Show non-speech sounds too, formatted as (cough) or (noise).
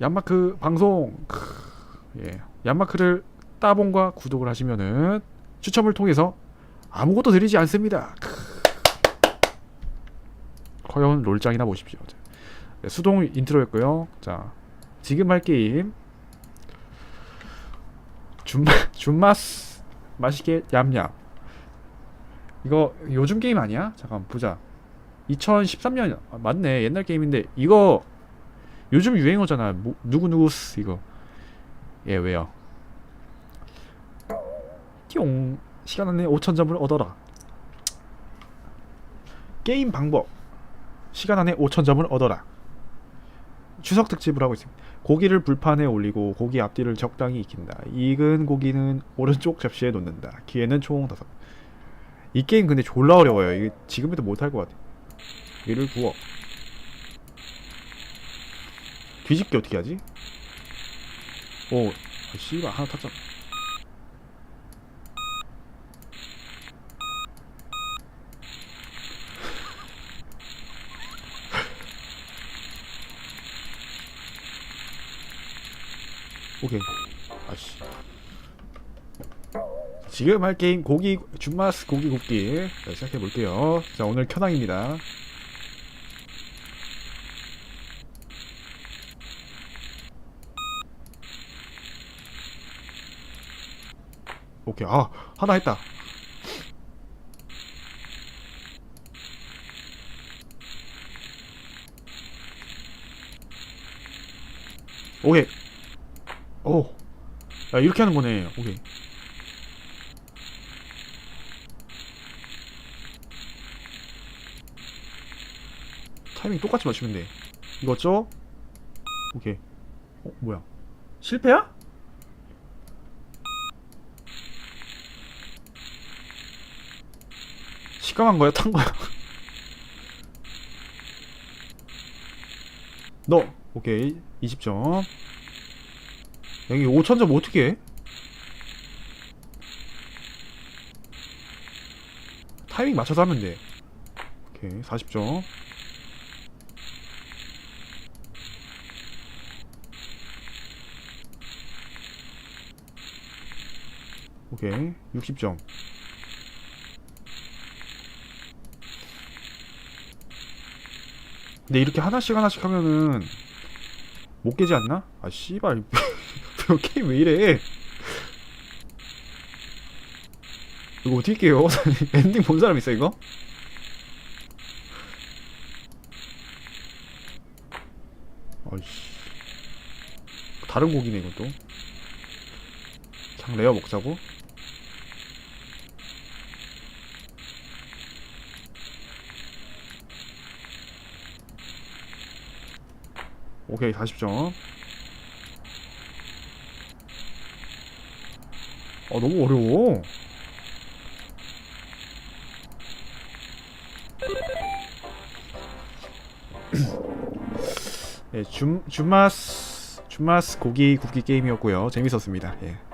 얀마크 방송 크, 예. 얀마크를 따봉과 구독을 하시면은 추첨을 통해서 아무것도 드리지 않습니다. 크. 과연 롤장이나 보십시오. 네, 수동 인트로였고요. 자, 지금 할 게임 준마 준마스 맛있게 얌얌. 이거 요즘 게임 아니야? 잠깐 보자. 2013년 아, 맞네 옛날 게임인데 이거 요즘 유행어잖아. 뭐, 누구 누구스 이거. 예 왜요? 띠용 시간 안에 5천 점을 얻어라. 게임 방법 시간 안에 5천 점을 얻어라. 추석 특집을 하고 있습니다. 고기를 불판에 올리고 고기 앞뒤를 적당히 익힌다. 익은 고기는 오른쪽 접시에 놓는다. 기회는 총 다섯. 이 게임 근데 졸라 어려워요. 이게 지금 해도 못할 것 같아. 얘를 구워. 뒤집기 어떻게 하지? 오, 아, 씨발 하나 탔잖아. (laughs) 오케이. 아씨. 지금 할 게임 고기 준마스 고기 굽기 자, 시작해 볼게요. 자 오늘 켜낭입니다. 오케이 아 하나 했다. 오케이 오 야, 이렇게 하는 거네 오케이 타이밍 똑같이 맞추면 돼. 이거죠? 오케이. 어 뭐야? 실패야? 시kam한 거야? 탄 거야? (laughs) 너! 오케이. 20점. 여기 5천점 어떻게 해? 타이밍 맞춰서 하면 돼. 오케이. 40점 오케이 60점 근데 이렇게 하나씩 하나씩 하면은 못 깨지 않나? 아 씨발 (laughs) 저 게임 왜 이래 이거 어떻게 깨요? (laughs) 엔딩 본 사람 있어 이거? 아이씨 다른 고기네 이것도 그냥 레어 먹자고? 오케이 40점. 아 너무 어려워. (clears throat) 예, 줌, 줌마스 줌마스 고기 굽기 게임이었고요. 재밌었습니다. 예.